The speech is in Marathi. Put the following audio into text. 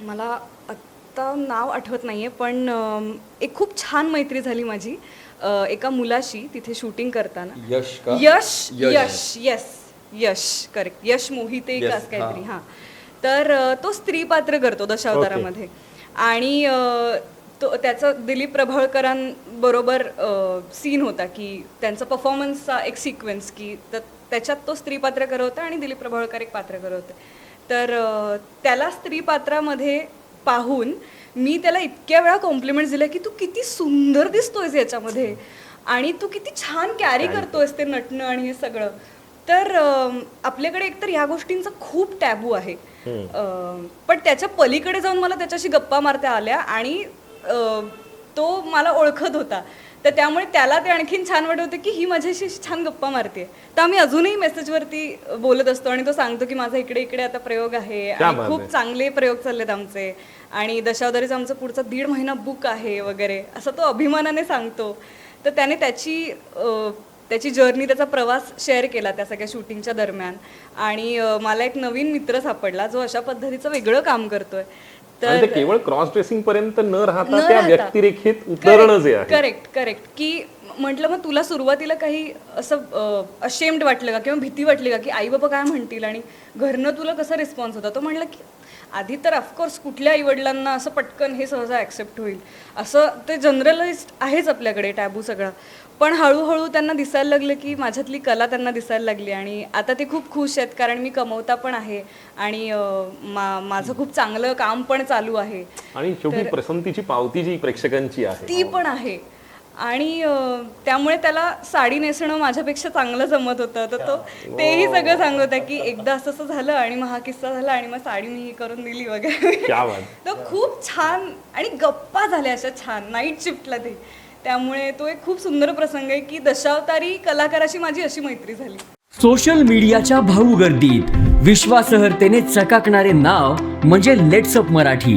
मला आत्ता नाव आठवत नाही आहे पण एक खूप छान मैत्री झाली माझी एका मुलाशी तिथे शूटिंग करताना. यश का? Yash Yash. Yash yes Yash correct Yash Mohite Yes, का काहीतरी हां. तर अ, तो स्त्री पात्र करतो दशावतारामध्ये. आणि अ, तो त्याचा दिलीप प्रभावळकरांबरोबर सीन होता की त्यांचा परफॉर्मन्सचा एक सिक्वेन्स की त- त्याच्यात तो स्त्री पात्र करत होता आणि दिलीप प्रभावळकर एक पात्र करत होते. तर त्याला स्त्री पात्रामध्ये पाहून मी त्याला इतक्या वेळा कॉम्प्लिमेंट्स दिल्या की तू किती सुंदर दिसतोयस याच्यामध्ये. आणि तू किती छान कॅरी करतोयस ते नटणं आणि हे सगळं. तर आपल्याकडे एकतर ह्या गोष्टींचा खूप टॅबू आहे. पण त्याच्या पलीकडे जाऊन मला त्याच्याशी गप्पा मारता आल्या आणि तो मला ओळखत होता. तर त्यामुळे त्याला ते आणखीन छान वाटत होतं की ही माझ्याशी छान गप्पा मारते. तर आम्ही अजूनही मेसेजवरती बोलत असतो आणि तो सांगतो की माझा इकडे इकडे आता प्रयोग आहे आणि खूप. चांगले प्रयोग चाललेत आमचे. आणि दशावतारीचं आमचं पुढचा दीड महिना बुक आहे वगैरे असं तो अभिमानाने सांगतो. तर त्याने त्याची त्याची जर्नी त्याचा प्रवास शेअर केला त्या सगळ्या शूटिंगच्या दरम्यान. आणि मला एक नवीन मित्र सापडला जो अशा पद्धतीचं वेगळं काम करतोय. आणि ते केवळ क्रॉस ड्रेसिंग पर्यंत न राहता त्या. व्यक्तिरेखेत उतरणं जे आहे. करेक्ट करेक्ट की म्हटलं मग तुला सुरुवातीला काही असं अशेम्ड वाटलं का? किंवा भीती वाटली का? की आई बाबा काय म्हणतील? आणि घरनं तुला कसा रिस्पॉन्स होता? तो म्हणलं की आधी तर ऑफकोर्स कुठल्या आईवडिलांना असं पटकन हे सहसा ॲक्सेप्ट होईल. असं ते जनरलाइज्ड आहेच आपल्याकडे टॅबू सगळा. पण हळूहळू त्यांना दिसायला लागलं की माझ्यातली कला त्यांना दिसायला लागली आणि आता ते खूप खुश आहेत कारण मी कमवता पण आहे आणि मा माझं खूप चांगलं काम पण चालू आहे. आणि शेवटी प्रसंतीची पावती जी प्रेक्षकांची आहे. ती पण आहे. आणि त्यामुळे त्याला साडी नेसणं माझ्यापेक्षा चांगलं जमत होतं. तर तो तेही सगळं सांगत होता की एकदा असं असं झालं आणि मग हा किस्सा झाला आणि मग साडी मी ही करून दिली वगैरे. क्या बात. तो खूप छान आणि गप्पा झाल्या अशा छान. नाईट शिफ्टला ते. त्यामुळे तो एक खूप सुंदर प्रसंग आहे की दशावतारी कलाकाराशी माझी अशी मैत्री झाली. सोशल मीडियाच्या भाऊ गर्दीत. विश्वासार्हतेने चकाकणारे नाव म्हणजे लेट्सअप मराठी.